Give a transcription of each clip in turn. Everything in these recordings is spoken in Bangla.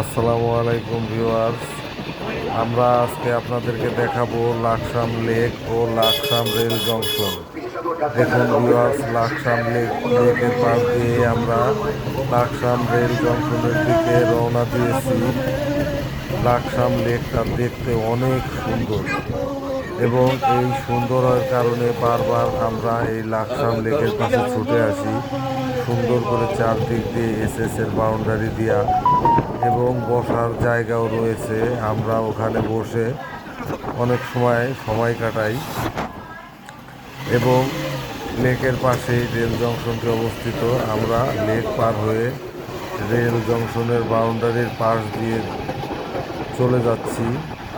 আসসালামু আলাইকুম ভিউয়ার্স। আমরা আজকে আপনাদেরকে দেখাবো লাকসাম লেক ও লাকসাম রেল জংশন। দেখুন ভিওয়ার্স লাকসাম লেক লেকের পাশ দিয়ে আমরা লাকসাম রেল জংশনের দিকে রওনা দিয়েছি। লাকসাম লেকটা দেখতে অনেক সুন্দর। এবং এই সুন্দরের কারণে বারবার আমরা এই লাকসাম লেকের কাছে ছুটে আসি। সুন্দর করে চারদিক দিয়ে এসএস এর বাউন্ডারি দিয়া এবং বসার জায়গাও রয়েছে। আমরা ওখানে বসে অনেক সময় সময় কাটাই এবং লেকের পাশেই রেল জংশনটি অবস্থিত। আমরা লেক পার হয়ে রেল জংশনের বাউন্ডারির পাশ দিয়ে চলে যাচ্ছি।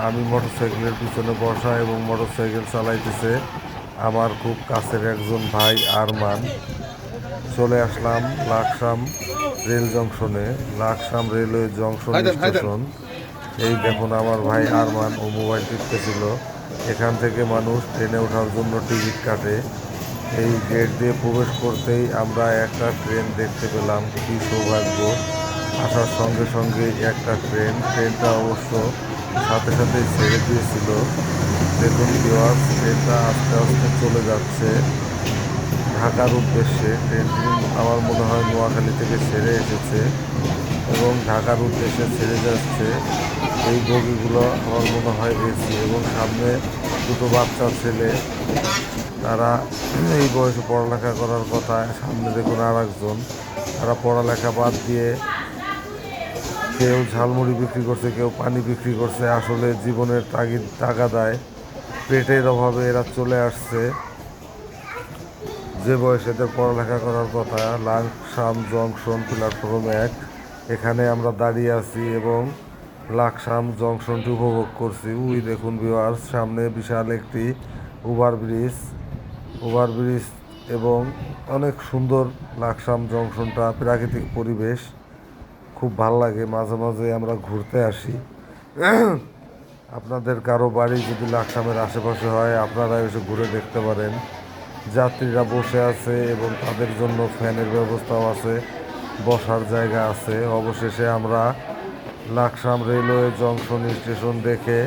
আমি মোটরসাইকেলের পিছনে বসা এবং মোটরসাইকেল চালাইতেছে আমার খুব কাছের একজন ভাই আরমান। চলে আসলাম Laksam rail জংশনে। Laksam railway junction. Station. এই দেখুন আমার ভাই আরমান ও মোবাইল টিপতেছিল। এখান থেকে মানুষ ট্রেনে ওঠার জন্য টিকিট কাটে। এই গেট দিয়ে প্রবেশ করতেই আমরা একটা ট্রেন দেখতে পেলাম। কি সৌভাগ্য। আসার সঙ্গে সঙ্গে একটা ট্রেন, ট্রেনটা অবশ্য সাথে সাথে ছেড়ে দিয়েছিল। দেখুন বিওয়ার ট্রেনটা আস্তে আস্তে চলে যাচ্ছে ঢাকার উদ্দেশ্যে। ট্রেনটি আমার মনে হয় নোয়াখালী থেকে ছেড়ে এসেছে এবং ঢাকার উদ্দেশ্যে ছেড়ে যাচ্ছে। এই বগিগুলো আমার মনে হয় এসি এবং সামনে দুটো বাচ্চা ছেলে, তারা এই বয়সে পড়ালেখা করার কথা, সামনে দেখুন আর একজন তারা পড়ালেখা বাদ দিয়ে কেউ ঝালমুড়ি বিক্রি করছে, কেউ পানি বিক্রি করছে, আসলে জীবনের তাগিদ টাকা দেয়। পেটের অভাবে এরা চলে আসছে। যে বয়সে এদের পড়ালেখা করার কথা লাকসাম জংশন প্ল্যাটফর্ম এক। এখানে আমরা দাঁড়িয়ে আছি এবং লাকসাম জংশনটি উপভোগ করছি। উই দেখুন ভিউয়ার্স সামনে বিশাল একটি ওভার ব্রিজ ওভার ব্রিজ এবং অনেক সুন্দর লাকসাম জংশনটা প্রাকৃতিক পরিবেশ। খুব ভালো লাগে, মাঝে মাঝে আমরা ঘুরতে আসি। আপনাদের কারও বাড়ি যদি লাকসামের আশেপাশে হয়, আপনারা এসে ঘুরে দেখতে পারেন। যাত্রীরা বসে আছে এবং তাদের জন্য ফ্যানের ব্যবস্থাও আছে, বসার জায়গা আছে। অবশেষে আমরা লাকসাম রেলওয়ে জংশন স্টেশন দেখে